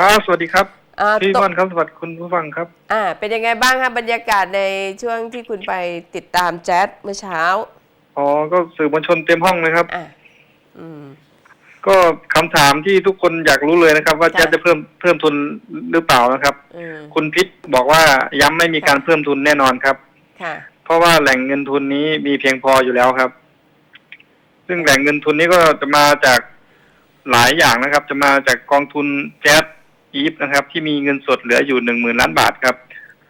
ครับ สวัสดีครับอ่าพี่ตกม่อนครับสวัสดีคุณผู้ฟังครับ อ่าเป็นยังไงบ้างคะบรรยากาศในช่วงที่คุณไปติดตามแจ๊สเมื่อเช้า อ๋อ ก็สื่อมวลชนเต็มห้องเลยครับ อ่าอืม ก็คำถามที่ทุกคนอยากรู้เลยนะครับ ว่าค่ะจะจะเพิ่มเพิ่มทุนหรือเปล่านะครับ อืมคุณพิษบอกว่าย้ำไม่มีการค่ะเพิ่มทุนแน่นอนครับ ค่ะ เพราะว่าแหล่งเงินทุนนี้มีเพียงพออยู่แล้วครับ ซึ่งแหล่งเงินทุนนี้ก็จะมาจากหลายอย่างนะครับ จะมาจากกองทุนแจ๊ส อีฟนะครับ ที่มีเงินสดเหลืออยู่หนึ่งหมื่นล้านบาทครับ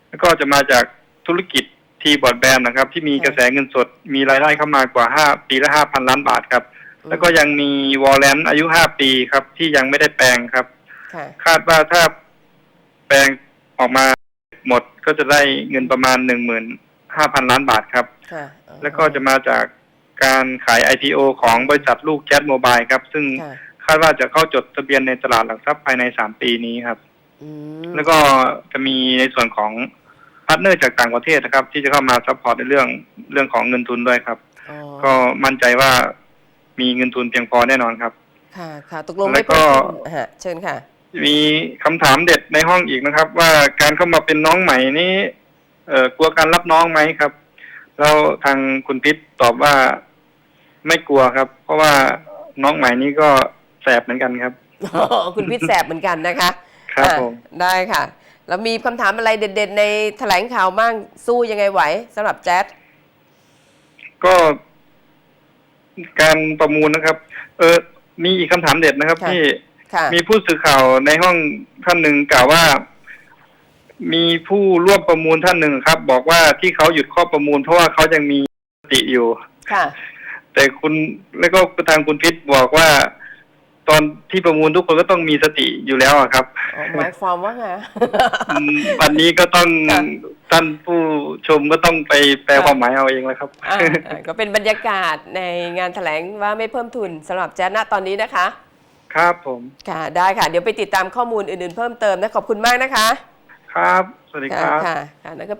แล้วก็จะมาจากธุรกิจทีบอร์ดแบนนะครับ ที่มีค่ะกระแสเงินสดมีรายได้เข้ามากว่าห้าปีละห้าพันล้านบาทครับ แล้วก็ยังมีวอลเลนอายุห้าปีครับ ที่ยังไม่ได้แปลงครับค่ะคาดว่าถ้าแปลงออกมาหมดก็จะได้เงินประมาณหนึ่งหมื่นห้าพันล้านบาทครับค่ะอ๋อแล้วก็จะมาจากการขาย IPO ของบริษัทลูกแจ๊สโมบายครับ ซึ่งค่ะคาดว่าจะเข้าจดทะเบียนในตลาดหลักทรัพย์ภายในสามปีนี้ครับอืมแล้วก็จะมีในส่วนของพาร์ทเนอร์จากต่างประเทศนะครับ ที่จะเข้ามาซัพพอร์ตในเรื่องเรื่องของเงินทุนด้วยครับอ๋อก็มั่นใจว่ามีเงินทุนเพียงพอแน่นอนครับ ค่ะค่ะตกลงแล้ไม่วก็เพิ่มทุนฮะเชิญค่ะ มีคำถามเด็ดในห้องอีกนะครับ ว่าการเข้ามาเป็นน้องใหม่นี้เอ่อกลัวการรับน้องไหมครับ แล้วทางคุณพิษตอบว่าไม่กลัวครับ เพราะว่าน้องใหม่นี้ก็แส บเหมือนกันครับ อ๋อคุณพิษแสบเหมือนกันนะคะครับอะผม ได้ค่ะ แล้วมีคำถามอะไรเด็ด ๆ ในแถลงข่าวบ้างสู้ยังไงไหวสำหรับแจ๊สก็การประมูลนะครับ เออมีอีกคำถามเด็ดนะครับค่ะที่ค่ะ มีผู้สื่อข่าวในห้องท่านหนึ่งกล่าวว่า มีผู้ร่วมประมูลท่านหนึ่งครับ บอกว่าที่เขาหยุดข้อประมูล เพราะว่าเขายังมีสติอยู่ ค่ะ แต่คุณแล้วก็ทางคุณพิษบอกว่า ตอนที่ประมูลทุกคนก็ต้องมีสติอยู่แล้วอะครับอ๋อหมายความว่าไงอืมวันนี้ก็ต้องค่ะท่านผู้ชมก็ต้องไปแปลค่ะความหมายเอาเองแล้วครับอะอะก็เป็นบรรยากาศในงานแถลงว่าไม่เพิ่มทุนสำหรับแจ๊สณตอนนี้นะคะ ครับผมค่ะได้ค่ะ เดี๋ยวไปติดตามข้อมูลอื่นๆ เพิ่มเติมนะขอบคุณมากนะคะ ครับ สวัสดีคค่ะรับค่ะค่ะนั่นก็เป็น